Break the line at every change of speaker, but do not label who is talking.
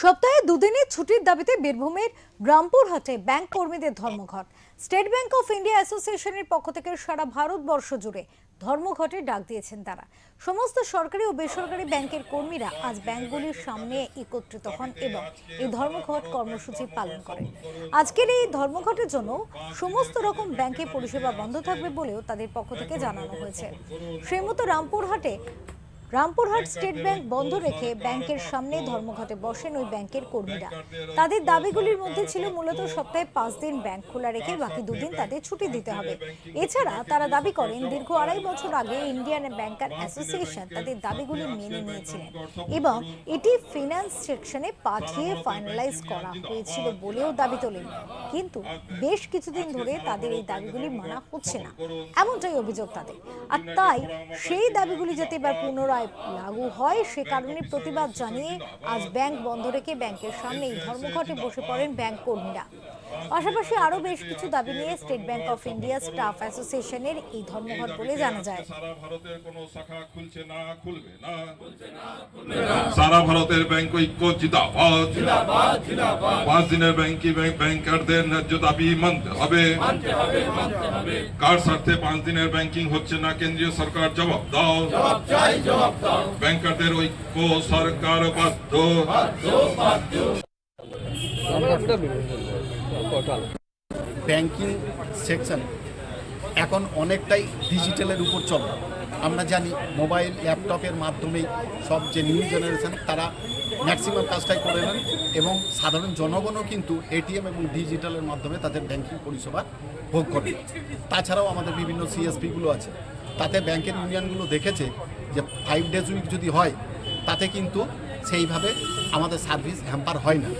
সপ্তাহে দুদিনের ছুটির দাবিতে বীরভূমের রামপুরহাটে ব্যাংক কর্মীদের ধর্মঘট। স্টেট ব্যাংক অফ ইন্ডিয়া অ্যাসোসিয়েশনের পক্ষ থেকে সারা ভারতবর্ষ জুড়ে ধর্মঘটের ডাক দিয়েছেন তারা। সমস্ত সরকারি ও বেসরকারি ব্যাংকের কর্মীরা আজ ব্যাংকগুলির সামনে একত্রিত হন এবং এই ধর্মঘট কর্মসূচি পালন করেন। আজকের এই ধর্মঘটের জন্য সমস্ত রকম ব্যাংকে পরিষেবা বন্ধ থাকবে বলেও তাদের পক্ষ থেকে জানানো হয়েছে। সেই মতো রামপুরহাটে রামপুরহাট স্টেট ব্যাংক বন্ধ রেখে ব্যাংকের সামনে ধর্মঘটে বসেন ওই ব্যাংকের কর্মীরা। তাদের দাবিগুলির মধ্যে ছিল মূলত সপ্তাহে পাঁচ দিন ব্যাংক খোলা রেখে বাকি দুদিন তাদের ছুটি দিতে হবে। এছাড়া তারা দাবি করেন দীর্ঘ আড়াই বছর আগে ইন্ডিয়ান ব্যাংকার অ্যাসোসিয়েশন তাদের দাবিগুলি মেনে নিয়েছিলেন এবং এটি ফিনান্স সেকশনে পাঠিয়ে ফাইনালাইজ করা হয়েছিল বলেও দাবি তোলেন। কিন্তু বেশ কিছুদিন ধরে তাদের এই দাবিগুলি মানা হচ্ছে না। এমনটাই অভিযোগ তাদের। আর তাই সেই দাবিগুলি যাতে এবার পুনরায় লাগু হয়, সে কারণে প্রতিবাদ জানিয়ে আজ ব্যাংক বন্ধ রেখে ব্যাংকের সামনে এই ধর্মঘটে বসে পড়েন ব্যাংক কর্মীরা। পাশাপাশি আরও বেশ কিছু দাবি নিয়ে State Bank of India staff অ্যাসোসিয়েশনের এই ধর্মঘট বলে জানা যায়।
সারা ভারতের কোনো শাখা খুলছে না খুলবে না। সারা ভারতের ব্যাংক ঐক্য জিদাবাদ পাঁচ দিনের ব্যাংকি ব্যাংক ব্যাংকারদের ন্যায্য দাবি মানতে হবে। কার স্বার্থে পাঁচ দিনের ব্যাংকিং হচ্ছে না কেন্দ্রীয় সরকার জবাব দাও। ব্যাংকারদের ঐক্য সরকার বাধ্য।
ব্যাংকিং সেকশন এখন অনেকটাই ডিজিটালের উপর চলে। আমরা জানি মোবাইল ল্যাপটপের মাধ্যমেই সব যে নিউ জেনারেশন তারা ম্যাক্সিমাম কাজটাই করে নেন এবং সাধারণ জনগণও কিন্তু এটিএম এবং ডিজিটালের মাধ্যমে তাদের ব্যাংকিং পরিষেবা ভোগ করে তাছাড়াও আমাদের বিভিন্ন সিএসপিগুলো আছে। তাতে ব্যাংকের ইউনিয়নগুলো দেখেছে যে ফাইভ ডেজ উইক যদি হয়, তাতে কিন্তু সেইভাবে আমাদের সার্ভিস হ্যাম্পার হয় না।